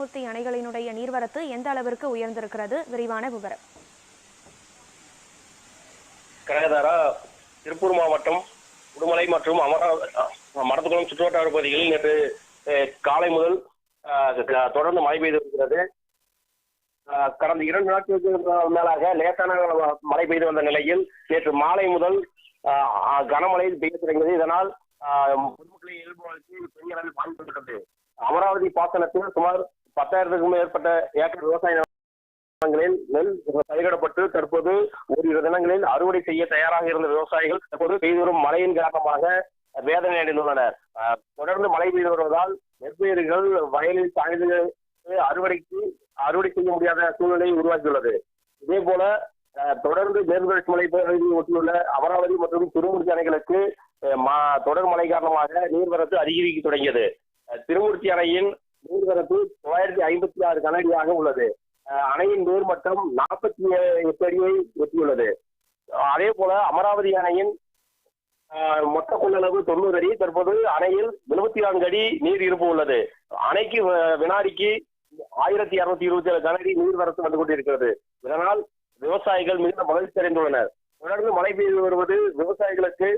மூர்த்தி அணைகளினுடைய நீர்வரத்து எந்த அளவிற்கு உயர்ந்திருக்கிறது? விரிவான விவரம். கனகதாரா திருப்பூர் மாவட்டம் உடுமலை மற்றும் அமரா மரத்துக்குளம் சுற்றுவட்டார பகுதிகளில் நேற்று காலை முதல் தொடர்ந்து மழை பெய்து வருகிறது. கடந்த இரண்டு நாட்களுக்கு மேலாக லேசான மழை பெய்து வந்த நிலையில் நேற்று மாலை முதல் அஹ், கனமழை பெய்ய தொடங்கியது. இதனால் பொதுமக்களை இயல்பு வாழ்க்கை பெரிய அளவில் பாதிக்கப்பட்டது. அமராவதி பாசனத்தில் சுமார் பத்தாயிரத்துக்கும் மேற்பட்ட ஏக்கர் விவசாய நிலங்களில் நெல் பயிரிடப்பட்டு தற்போது ஓரிரு தினங்களில் அறுவடை செய்ய தயாராக இருந்த விவசாயிகள் தற்போது பெய்து வரும் மழையின் காரணமாக வேதனை அடைந்துள்ளனர். தொடர்ந்து மழை பெய்து வருவதால் நெற்பயிர்கள் வயலில் சாய்ந்து அறுவடைக்கு அறுவடை செய்ய முடியாத சூழ்நிலை உருவாக்கியுள்ளது இதே போல தொடர்ந்து மேற்குதொடர்ச்சி மலை பகுதியை ஒட்டியுள்ள அமராவதி மற்றும் திருமூர்த்தி அணைகளுக்கு மா- தொடர் மழை காரணமாக நீர்வரத்து அதிகரிக்க தொடங்கியது. திருமூர்த்தி அணையின் நீர்வரத்து தொள்ளாயிரத்தி ஐம்பத்தி ஆறு கனடியாக உள்ளது. அணையின் நீர்மட்டம் நாற்பத்தி எட்டு அடியை எட்டியுள்ளது. அதே போல அமராவதி அணையின் மொத்த கொள்ளளவு தொண்ணூறு அடி. தற்போது அணையில் எழுபத்தி நான்கு அடி நீர் இருப்பு உள்ளது. அணைக்கு வினாடிக்கு ஆயிரத்தி இருநூத்தி இருபத்தி ஏழு கனஅடி நீர்வரத்து வந்து கொண்டிருக்கிறது. இதனால் விவசாயிகள் மிகுந்த மகிழ்ச்சி அடைந்துள்ளனர். தொடர்ந்து மழை பெய்து வருவது விவசாயிகளுக்கு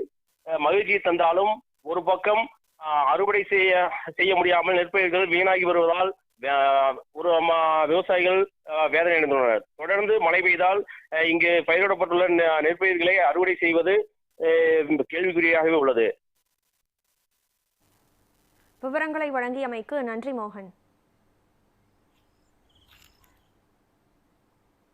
அஹ், மகிழ்ச்சி தந்தாலும் ஒரு பக்கம் அறுவடை செய்ய செய்ய முடியாமல் நெற்பயிர்கள் வீணாகி வருவதால் ஒரு விவசாயிகள் வேதனை அடைந்துள்ளனர். தொடர்ந்து மழை பெய்தால் இங்கு பயிரிடப்பட்டுள்ள நெ- நெற்பயிர்களை அறுவடை செய்வது கேள்விக்குறியாகவே உள்ளது. விவரங்களை வழங்கியமைக்கு நன்றி மோகன்.